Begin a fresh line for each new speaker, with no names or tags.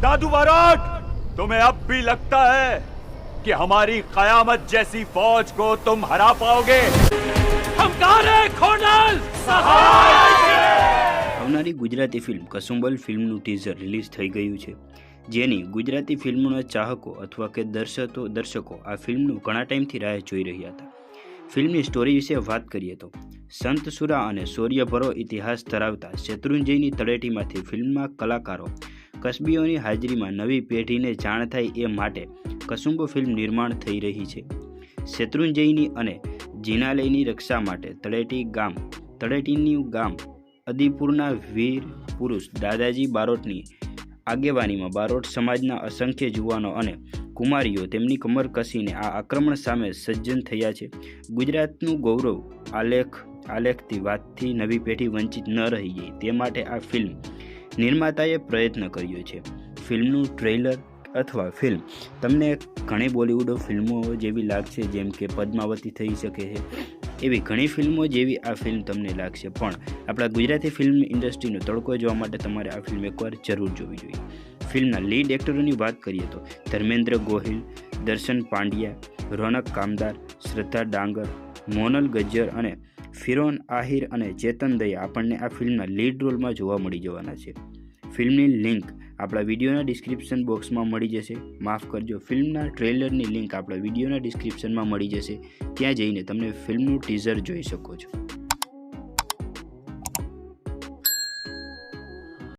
दादू बारोट तुम्हें अब भी लगता है कि हमारी कयामत जैसी फौज को तुम हरा पाओगे हम कहा रहे खोनल
આવનારી ગુજરાતી ફિલ્મ કસુંબલ ફિલ્મનું ટીઝર રિલીઝ થઈ ગયું છે જેની ગુજરાતી ફિલ્મોના ચાહકો અથવા કે દર્શકો દર્શકો આ ફિલ્મનું ઘણા ટાઈમથી રાહ જોઈ રહ્યા હતા ફિલ્મની સ્ટોરી વિશે વાત કરીએ તો સંતસુરા અને શૌર્યભરો ઇતિહાસ ધરાવતા શત્રુંજયની તળેટીમાંથી ફિલ્મમાં કલાકારો કસબીઓની હાજરીમાં નવી પેઢીને જાણ થાય એ માટે કસુંબો ફિલ્મ નિર્માણ થઈ રહી છે. શેત્રુંજયની અને જીનાલયની રક્ષા માટે તળેટી ગામ, તળેટીનું ગામ, અદીપુરના વીર પુરુષ દાદાજી બારોટની આગેવાનીમાં બારોટ સમાજના અસંખ્ય જુવાનો અને કુમારીઓ તેમની કમર કસીને આ આક્રમણ સામે સજ્જન થયા છે. ગુજરાતનું ગૌરવ આલેખ, આલેખથી વાતથી નવી પેઢી વંચિત ન રહી જાય તે માટે આ ફિલ્મ નિર્માતાએ પ્રયત્ન કર્યો છે. ફિલ્મનું ટ્રેલર અથવા ફિલ્મ. તમને ઘણી બોલિવૂડ ફિલ્મો જેવી લાગશે, જેમ કે પદ્માવતી થઈ શકે છે. એવી ઘણી ફિલ્મો જેવી આ ફિલ્મ તમને લાગશે. પણ આપણા ગુજરાતી ફિલ્મ ઇન્ડસ્ટ્રીનો તડકો જોવા માટે તમારે આ ફિલ્મ એકવાર જરૂર જોવી જોઈએ. ફિલ્મના લીડ એક્ટરોની વાત કરીએ તો ધર્મેન્દ્ર ગોહિલ, દર્શન પાંડ્યા, રોનક કામદાર, શ્રદ્ધા ડાંગર, મોનલ ગજ્જર અને ફિરોન, આહિર અને ચેતન દયા આપણને આ ફિલ્મના લીડ રોલમાં જોવા મળી જવાના છે. ફિલ્મની લિંક આપણા વિડીયોના ડિસ્ક્રિપ્શન બોક્સમાં મળી જશે. માફ કરજો, ફિલ્મના ટ્રેલરની લિંક આપણા વિડીયોના ડિસ્ક્રિપ્શનમાં મળી જશે. ત્યાં જઈને તમને ફિલ્મનું ટીઝર જોઈ શકો છો.